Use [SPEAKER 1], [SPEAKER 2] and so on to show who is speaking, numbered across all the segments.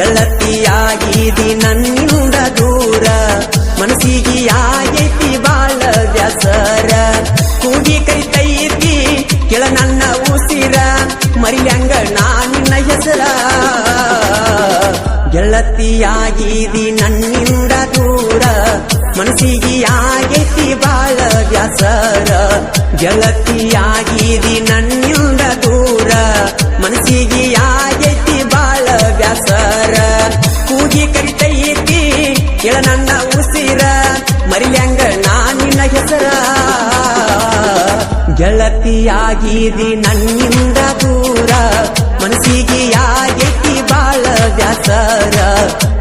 [SPEAKER 1] ಗೆಳತಿಯಾಗಿದಿ ನನ್ನಿಂದ ದೂರ. ಮನಸ್ಸಿಗೆ ಆಗೈತಿ ಬಾಳ ವ್ಯಸರ. ಕೂಗಿ ಕರಿತೈತಿ ಕೆಳ ನನ್ನ ಉಸಿರ. ಮರಿಯಂಗ ನಾನಿನ್ನ ಹೆಸರ. ಗೆಳತಿಯಾಗಿದಿ ನನ್ನಿಂದ ದೂರ. ಮನಸ್ಸಿಗೆ ಆಗೈತಿ ಬಾಳ ವ್ಯಸರ. ಗೆಳತಿಯಾಗಿದಿ ನನ್ನ ಗೆಳತಿಯಾಗಿದಿ ನನ್ನಿಂದ ದೂರ ಮನಸ್ಸಿಗೆ ಆಗೈತಿ ಬಾಳ ವ್ಯಾಸರ.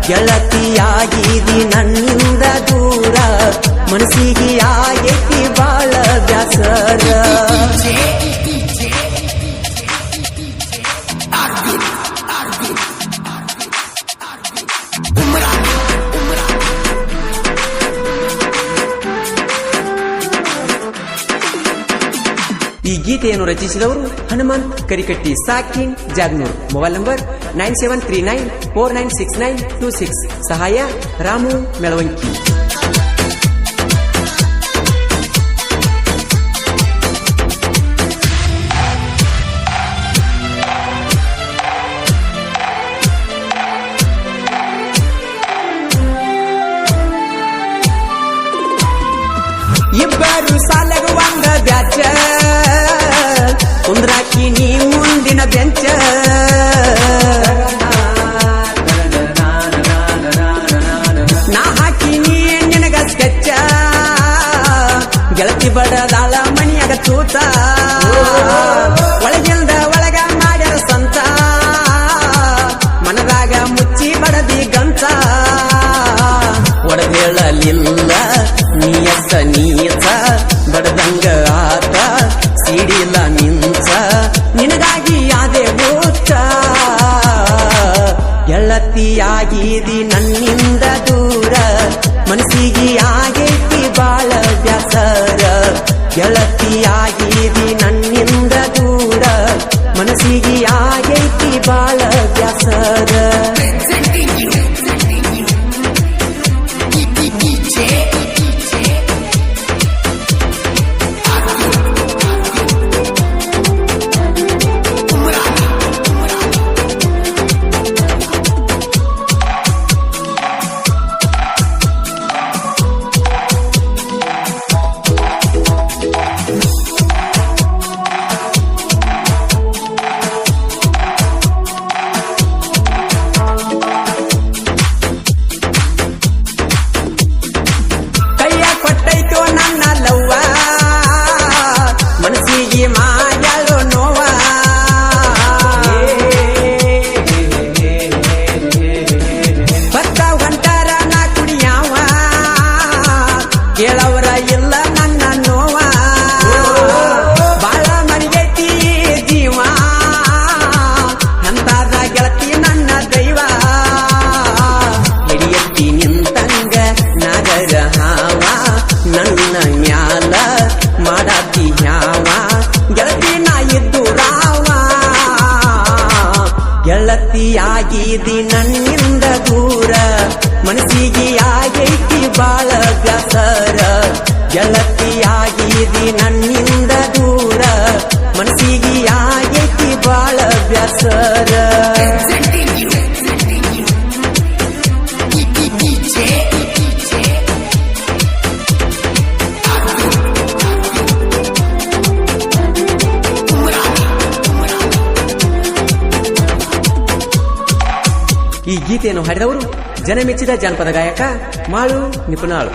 [SPEAKER 1] ಗೆಳತಿಯಾಗಿದಿ ನನ್ನಿಂದ ದೂರ ಮನಸ್ಸಿಗೆ ಆಗೈತಿ ಬಾಳ ವ್ಯಾಸರ. ಈ ಗೀತೆಯನ್ನು ರಚಿಸಿದವರು Hanumanth Karikatti ಸಾಕಿನ್ Jagnur mobile number nine seven three nine four nine six nine two six ಸಹಾಯ ರಾಮು ಮೆಳವಂಕಿ ಇಬ್ಬರು ಸಾಲಗುವಂಗ ಕುಂದ್ರಾಕಿ ನೀ ಮುಂದಿನ ಬೆಂಚ. ನಾ ಹಾಕಿ ನೀ ನಿನಗ ಸ್ಕೆಚ್ಚ. ಗೆಳತಿ ಬಡದಾಳ ಮಣಿಯಾಗ ತೂತ. ಪ್ರೀತಿಯಾಗಿ ದಿನ ಮನಸ್ಸಿಗೆ ಮಾಡ್ಯಾಳೋ ಗೀತೆಯನ್ನು ಹಾಡಿದವರು ಜನಮೆಚ್ಚಿದ ಜಾನಪದ ಗಾಯಕ ಮಾಳು ನಿಪುಣಾಳು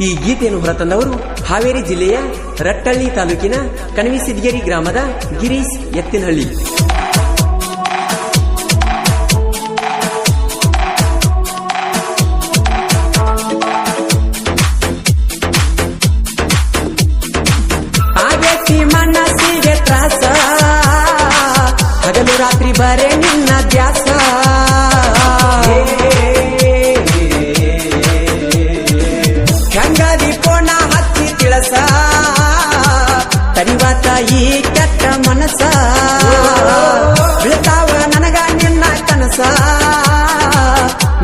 [SPEAKER 1] ಈ ಗೀತೆಯನ್ನು ಹೊರತಂದವರು ಹಾವೇರಿ ಜಿಲ್ಲೆಯ ರಟ್ಟಳ್ಳಿ ತಾಲೂಕಿನ ಕಣವಿಸಿದ್ಗೇರಿ ಗ್ರಾಮದ ಗಿರೀಶ್ ಎತ್ತಿನಹಳ್ಳಿ ಮನಸ್ಸಿಗೆ ತ್ರಾಸ, ಹಗಲು ರಾತ್ರಿ ಬರೆ ನಿನ್ನ ದ್ಯಾಸ. ಈ ಕೆಟ್ಟ ಮನಸ ಬೀಳ್ತಾವ ನನಗ ನಿನ್ನ ಕನಸ?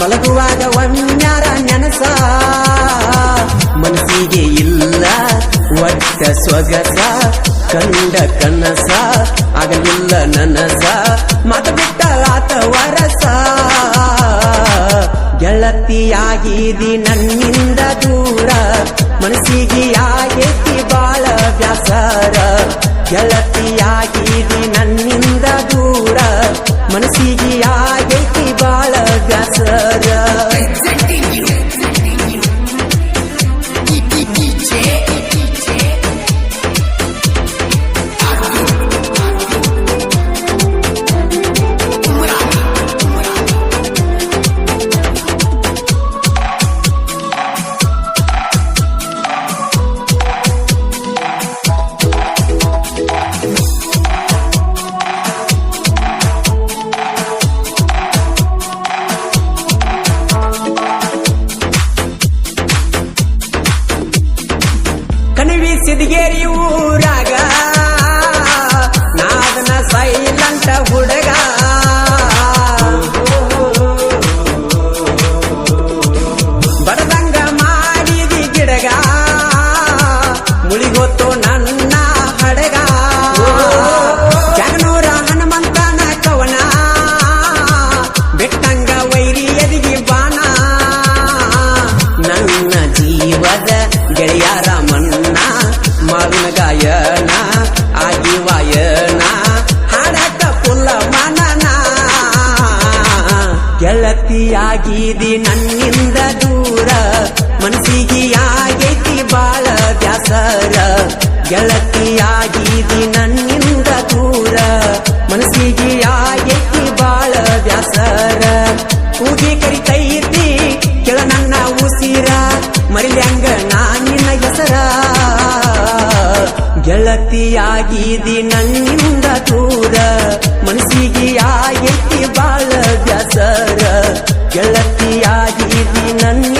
[SPEAKER 1] ಮಲಗುವಾಗ ಒಮ್ಮ್ಯಾರ ನೆನಸ? ಮನಸ್ಸಿಗೆ ಇಲ್ಲ ಒಟ್ಟ ಸೊಗಸ ಕಂಡ ಕನಸ? ಆಗಲಿಲ್ಲ ನನಸ? ಮತ ಬಿಟ್ಟ ಆತ ವರಸ? ಗೆಳತಿಯಾಗಿದಿ ನನ್ನಿಂದ ಗೆಳತಿಯಾಗಿದಿ ಗೆಳತಿಯಾಗಿದಿ ನನ್ನಿಂದ ದೂರ, ಮನಸ್ಸಿಗೆ ಆಗೈತಿ ಬಾಳ ಬ್ಯಾಸರ. ಗೆಳತಿಯಾಗಿದಿ ನನ್ನಿಂದ ದೂರ, ಮನಸ್ಸಿಗೆ ಆಗೈತಿ ಬಾಳ ಬ್ಯಾಸರ. ಕೂಗಿ ಕರಿತೈತಿ ಕೆಳ ನನ್ನ ಉಸಿರ ಮರಿಲ್ಯಾಂಗ ನಾನಿನ ಹೆಸರ. ಗೆಳತಿಯಾಗಿದಿ ನನ್ನಿಂದ ದೂರ, ಮನಸ್ಸಿಗೆ ಆಗೈತಿ ಬಾಳ ಬ್ಯಾಸರ. ಗೆಳತಿ Nani